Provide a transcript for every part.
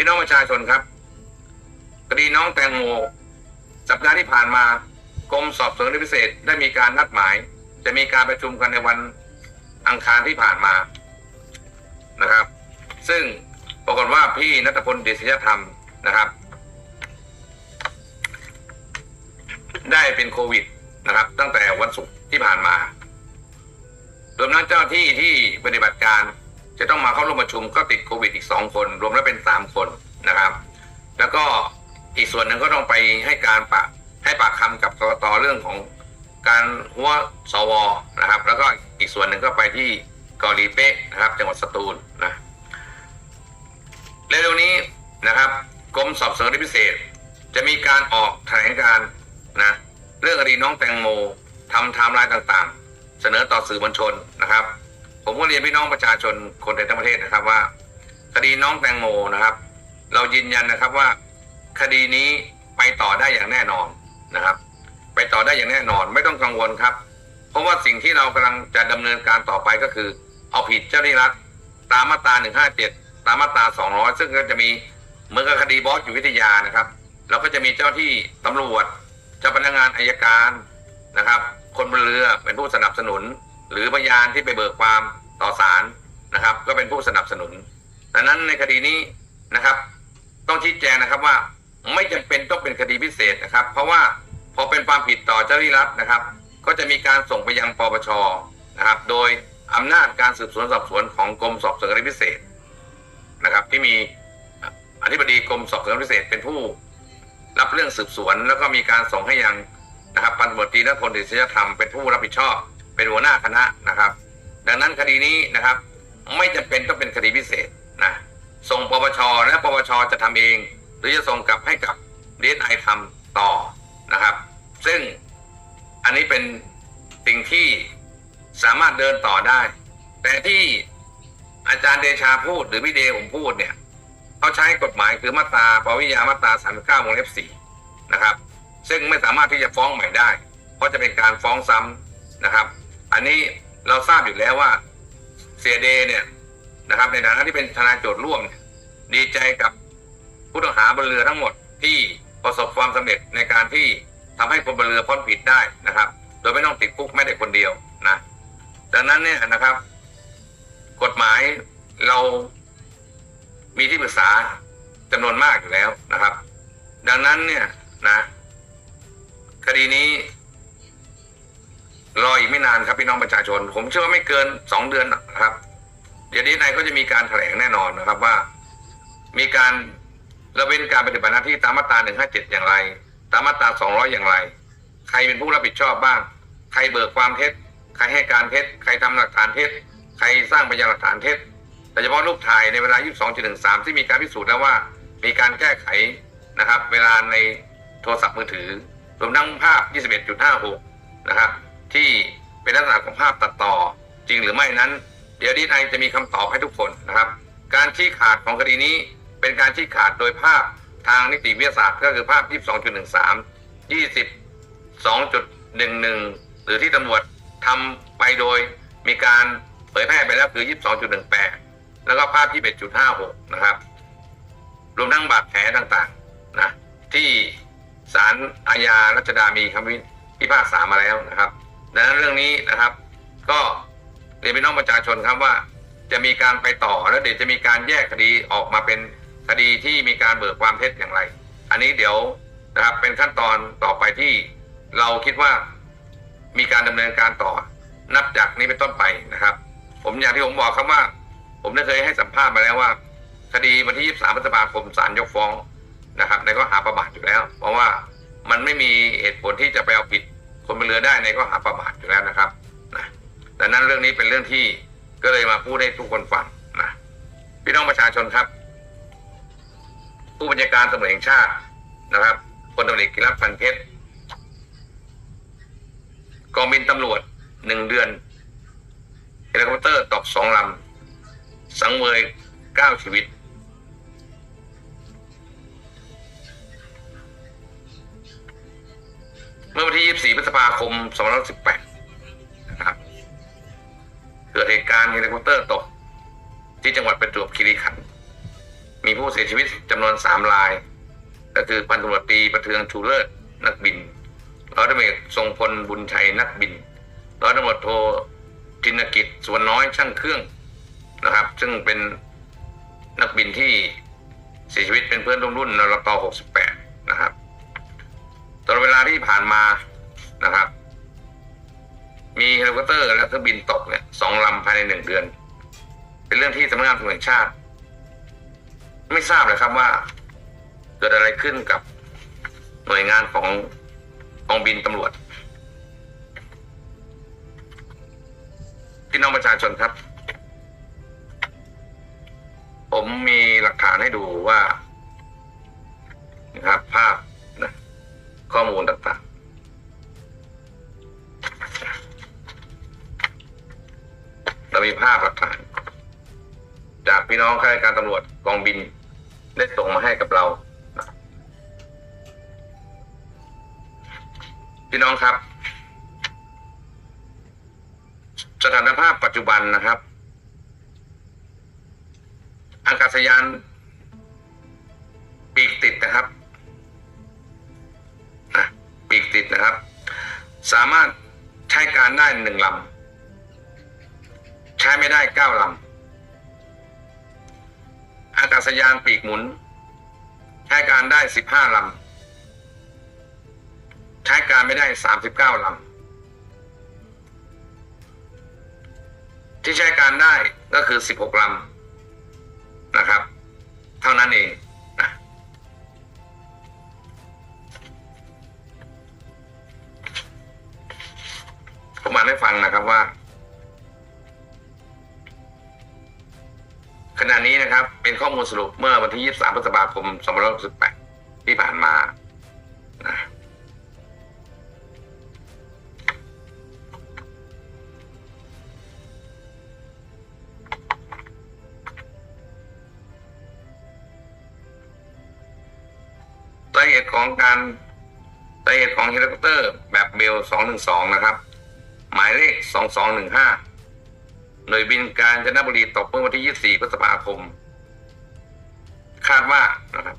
พี่น้องประชาชนครับคดีน้องแตงโมสัปดาห์ที่ผ่านมากรมสอบสวนคดีพิเศษได้มีการนัดหมาย จะมีการประชุมกันในวันอังคารที่ผ่านมานะครับ ซึ่งปรากฏว่าพี่นัทพลเดชยธรรมนะครับ ได้เป็นโควิดนะครับ ตั้งแต่วันศุกร์ที่ผ่านมารวมทั้งเจ้าที่ที่ปฏิบัติการ จะต้องมาเข้าร่วมประชุมก็ติดโควิดอีกสองคน รวมแล้วเป็นสามคนนะครับ แล้วก็อีกส่วนหนึ่งก็ต้องไปให้การปะให้ปากคำกับกรตเรื่องของการหัวสวนะครับ แล้วก็อีกส่วนหนึ่งก็ไปที่เกาหลีเป๊ะนะครับ จังหวัดสตูลนะเร็วๆนี้นะครับกรมสอบสวนพิเศษ จะมีการออกแถลงการนะเรื่องคดีน้องแตงโมทำไทม์ไลน์ต่างๆ เสนอต่อสื่อมวลชนนะครับ ผมก็เรียนพี่น้องประชาชนคนในทั้งประเทศนะครับว่า คดีน้องแตงโมนะครับ เรายืนยันนะครับว่า คดีนี้ไปต่อได้อย่างแน่นอนนะครับ ไปต่อได้อย่างแน่นอนไม่ต้องกังวลครับ เพราะว่าสิ่งที่เรากำลังจะดำเนินการต่อไปก็คือ เอาผิดเจ้าหน้าที่รัฐตามมาตรา 157 ตามมาตรา 200 ซึ่งก็จะมีเหมือนกับคดีบอสอยู่วิทยานะครับ เราก็จะมีเจ้าที่ตำรวจ เจ้าพนักงานอายการนะครับ คนบนเรือเป็นผู้สนับสนุน หรือพยานที่ไปเบิกความ ต่อศาลนะครับ ก็เป็นผู้สนับสนุนดังนั้นในคดีนี้นะครับ ต้องชี้แจงนะครับว่าไม่จำเป็นต้องเป็นคดีพิเศษนะครับ เพราะว่าพอเป็นความผิดต่อเจ้าหน้าที่รัฐนะครับ ก็จะมีการส่งไปยังปปชนะครับ โดยอำนาจการสืบสวนสอบสวนของกรมสอบสวนคดีพิเศษนะครับ ที่มีอธิบดีกรมสอบสวนพิเศษเป็นผู้ รับเรื่องสืบสวน แล้วก็มีการส่งให้ยังนะครับพันตำรวจตรีนพลดิษยธรรมเป็นผู้รับผิดชอบ เป็นหัวหน้าคณะนะครับ ดังนั้นคดีนี้นะครับ ไม่จำเป็นต้องเป็นคดีพิเศษนะส่งปปชและปปชจะทำเอง หรือจะส่งกลับให้กับเดีไอทำต่อนะครับ ซึ่งอันนี้เป็นสิ่งที่สามารถเดินต่อได้ แต่ที่อาจารย์เดชาพูดหรือพี่เดผมพูดเนี่ยเขาใช้กฎหมายคือมาตราปวิยามาตรา39วงเล็บ4นะครับ ซึ่งไม่สามารถที่จะฟ้องใหม่ได้ เพราะจะเป็นการฟ้องซ้ำนะครับ อันนี้ เราทราบอยู่แล้วว่าเสียเดเนี่ยนะครับ ในฐานะที่เป็นทนายโจทย์ร่วม ดีใจกับผู้ต้องหาบนเรือทั้งหมดที่ประสบความสำเร็จในการที่ทำให้คนบนเรือพ้นผิดได้นะครับ โดยไม่ต้องติดคุกไม่ได้คนเดียวนะดังนั้นเนี่ยนะครับ กฎหมายเรามีที่ปรึกษาจำนวนมากอยู่แล้วนะครับ ดังนั้นเนี่ยนะ คดีนี้ รออีกไม่นานครับพี่น้องประชาชน ผมเชื่อว่าไม่เกินสองเดือนนะครับ เดี๋ยวนี้นายก็จะมีการแถลงแน่นอนนะครับว่า มีการละเว้นการปฏิบัติหน้าที่ตามมาตรา157อย่างไร ตามมาตรา200อยอย่างไร ใครเป็นผู้รับผิดชอบบ้าง ใครเบิกความเท็จ ใครให้การเท็จ ใครทำหลักฐานเท็จ ใครสร้างพยานหลักฐานเท็จโดยเฉพาะรูปถ่ายในเวลา 22.13 ที่มีการพิสูจน์แล้วว่า มีการแก้ไขนะครับ เวลาในโทรศัพท์มือถือ รวมทั้งภาพ 21.56 นะครับ ที่เป็นลักษณะของภาพตัดต่อจริงหรือไม่นั้น เดี๋ยวดีไอจะมีคำตอบให้ทุกคนนะครับ การชี้ขาดของคดีนี้เป็นการชี้ขาดโดยภาพทางนิติวิทยาศาสตร์ก็คือภาพ 22.13 22.11 หรือที่ตำรวจทำไปโดยมีการเผยแพร่ไปแล้วคือ 22.18 แล้วก็ภาพ 21.56 นะครับ รวมทั้งบาดแผลต่างๆนะที่ศาลอาญารัชดามีคำพิพากษามาแล้วนะครับ นั้นเรื่องนี้นะครับ ก็เรียนพี่น้องประชาชนครับว่า จะมีการไปต่อแล้วเดี๋ยวจะมีการแยกคดีออกมาเป็นคดีที่มีการเบิกความเท็จอย่างไร อันนี้เดี๋ยวนะครับเป็นขั้นตอนต่อไปที่เราคิดว่ามีการดำเนินการต่อ นับจากนี้เป็นต้นไปนะครับ ผมอย่างที่ผมบอกครับว่า ผมได้เคยให้สัมภาษณ์มาแล้วว่า คดีวันที่ 23พฤษภาคมศาลยกฟ้องนะครับในข้อหาประมาทอยู่แล้ว เพราะว่ามันไม่มีเหตุผลที่จะไปเอาผิด คนบนเรือได้ในข้อหาประมาทอยู่แล้วนะครับนะดังนั้นเรื่องนี้เป็นเรื่องที่ก็เลยมาพูดให้ทุกคนฟังนะพี่น้องประชาชนครับ ผู้บัญชาการตำรวจแห่งชาตินะครับพลตำรวจกิรัตน์พันเพชรกองบินตำรวจหนึ่งเดือนเฮลิคอปเตอร์ตกสองลำสังเวยเก้าชีวิต มื่อวันที่ 24 พฤษภาคม 2518นะครับ เกิดเหตุการณ์เฮลิคอปเตอร์ตก ที่จังหวัดประจวบคีรีขันธ์มีผู้เสียชีวิตจำนวนสามราย ก็คือพันตำรวจตรีประเทืองชูเลิศนักบินร้อยตำรวจทรงพลบุญชัยนักบินร้อยตำรวจโทจินกิจสวนน้อยช่างเครื่องนะครับ ซึ่งเป็นนักบินที่เสียชีวิตเป็นเพื่อนร่วมรุ่นนรต68 ตลอดเวลาที่ผ่านมานะครับ มีเฮลิคอปเตอร์และเครื่องบินตกเนี่ยสองลำภายในหนึ่งเดือน เป็นเรื่องที่สำนักงานตำรวจแห่งชาติ ไม่ทราบเลยครับว่าเกิดอะไรขึ้นกับหน่วยงานของกองบินตำรวจพี่น้องประชาชนครับ ผมมีหลักฐานให้ดูว่า พี่น้องข้าราชการตำรวจกองบิน ได้ส่งมาให้กับเรา พี่น้องครับ สถานภาพปัจจุบันนะครับ อากาศยานปีกติดนะครับปีกติดนะครับ สามารถใช้การได้หนึ่งลำ ใช้ไม่ได้เก้าลำ อากาศยานปีกหมุน ใช้การได้สิบห้าลำ ใช้การไม่ได้สามสิบเก้าลำ ที่ใช้การได้ก็คือสิบหกลำนะครับ เท่านั้นเองนะผมมาให้ฟังนะครับว่า ณะนี้นะครับ เป็นข้อมูลสรุปเมื่อวันที่ 23 พฤษภาคม 2568 ที่ผ่านมานะสาเหตุของการสาเหตุของเฮลิคอปเตอร์แบบเบล 212 นะครับ หมายเลข 2215 หน่วยบินการจนบุรีตกเมื่อวันที่ 24พฤษภาคม คาดว่านะครับ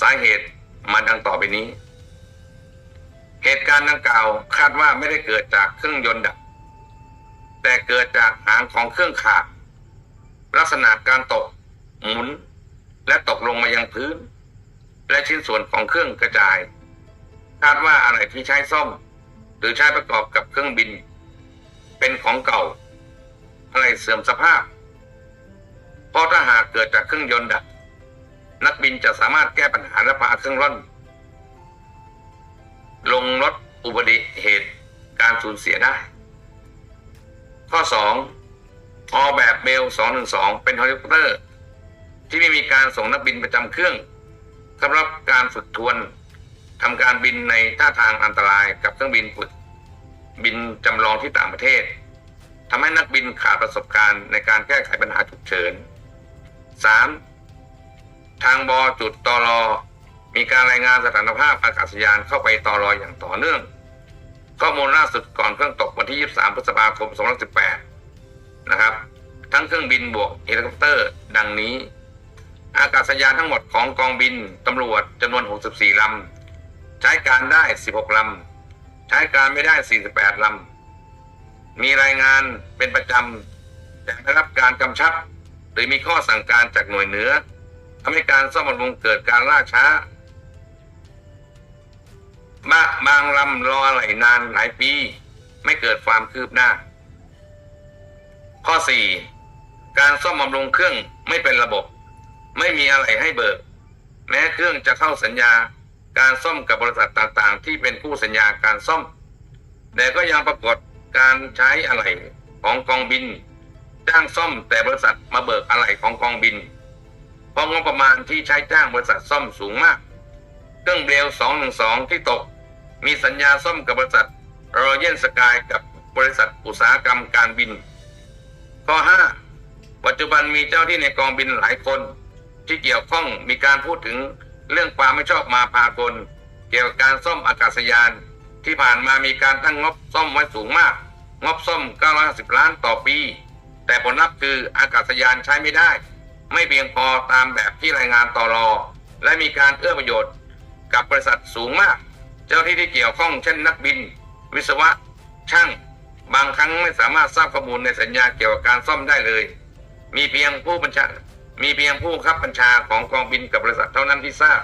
สาเหตุมาดังต่อไปนี้ เหตุการณ์ดังกล่าวคาดว่าไม่ได้เกิดจากเครื่องยนต์ดับ แต่เกิดจากหางของเครื่องขาด ลักษณะการตก หมุน และตกลงมายังพื้น และชิ้นส่วนของเครื่องกระจาย คาดว่าอะไรที่ใช้ซ่อม หรือใช้ประกอบกับเครื่องบิน เป็นของเก่า อะไรเสื่อมสภาพ เพราะถ้าหากเกิดจากเครื่องยนต์ดับ นักบินจะสามารถแก้ปัญหาและพาเครื่องร่อน ลงลดอุบัติเหตุการสูญเสียได้ ข้อ 2 ออแบบเบล 212 เป็นเฮลิคอปเตอร์ ที่ไม่มีการส่งนักบินประจำเครื่องสำหรับการฝึกทวนทำการบินในท่าทางอันตรายกับเครื่องบินฝึกบินจำลองที่ต่างประเทศ ทำให้นักบินขาดประสบการณ์ในการแก้ไขปัญหาฉุกเฉิน 3. ทางบอจุดตอรอมีการรายงานสถานภาพอากาศยานเข้าไปตอรออย่างต่อเนื่อง ข้อมูลล่าสุดก่อนเครื่องตกวันที่ 23 พฤษภาคม 2018 นะครับ ทั้งเครื่องบินบวกเฮลิคอปเตอร์ ดังนี้ อากาศยานทั้งหมดของกองบินตำรวจจำนวน 64 ลำ ใช้การได้ 16 ลำ ใช้การไม่ได้ 48 ลำ มีรายงานเป็นประจำแต่ได้รับการกำชับ หรือมีข้อสั่งการจากหน่วยเหนือทำให้การซ่อมบำรุงเกิดการล่าช้าบาบางลำรอไหลนานหลายปี ไม่เกิดความคืบหน้า ข้อ 4 การซ่อมบำรุงเครื่องไม่เป็นระบบ ไม่มีอะไรให้เบิก แม้เครื่องจะเข้าสัญญาการซ่อมกับบริษัทต่างๆ ที่เป็นคู่สัญญาการซ่อม แต่ก็ยังปรากฏ การใช้อะไหล่ของกองบิน จ้างซ่อมแต่บริษัทมาเบิกอะไหล่ของกองบิน เพราะงบประมาณที่ใช้จ้างบริษัทซ่อมสูงมาก เครื่องเบล212 ที่ตก มีสัญญาซ่อมกับบริษัทรอยัลสกายกับบริษัทอุตสาหกรรมการบิน ข้อ 5 ปัจจุบันมีเจ้าที่ในกองบินหลายคน ที่เกี่ยวข้องมีการพูดถึงเรื่องความไม่ชอบมาพากล เกี่ยวกับการซ่อมอากาศยาน ที่ผ่านมามีการตั้งงบซ่อมไว้สูงมาก งบซ่อม 950 ล้านต่อปี แต่ผลลัพธ์คืออากาศยานใช้ไม่ได้ ไม่เพียงพอตามแบบที่รายงานต่อรอ และมีการเอื้อประโยชน์ กับบริษัทสูงมาก เจ้าที่ที่เกี่ยวข้องเช่นนักบิน วิศวะ ช่าง บางครั้งไม่สามารถทราบข้อมูลในสัญญาเกี่ยวกับการซ่อมได้เลย มีเพียงผู้บัญชา มีเพียงผู้ขับบัญชาของกองบินกับบริษัทเท่านั้นที่ทราบ